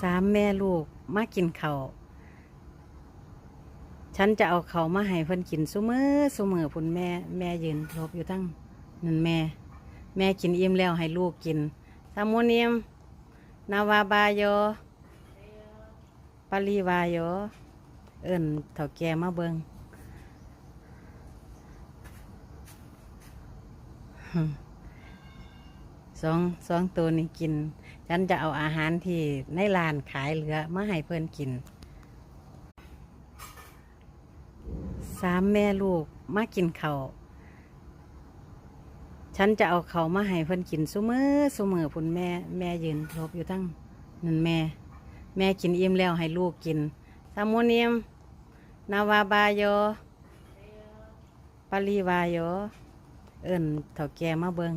สามแม่ลูกมากินเขาวฉันจะเอาเขามาให้เพิ่นกินซุมือซุมือพุ่นแม่แม่ยืนรบอยู่ตั้งนั่นแม่ แม่กินอิ่มแล้วให้ลูกกินสามุนิมนาวาบายโยปาลีวายโยเอิ่นเถ่าแก่มาเบิงสองสองตัวนี้กิน ฉันจะเอาอาหารที่ในร้านขายเหลือมาให้เพื่อนกิน สามแม่ลูกมากินเขาวฉันจะเอาเขาวมาให้เพื่อนกินซุมือซุมือพุ่นแม่แม่ยืนรบอยู่ตั้งนั่นแม่ แม่กินอิ่มแล้วให้ลูกกินสามุนิมนาวาบายโยปาลีวายโยเอิ่นเถ่าแก่มาเบิง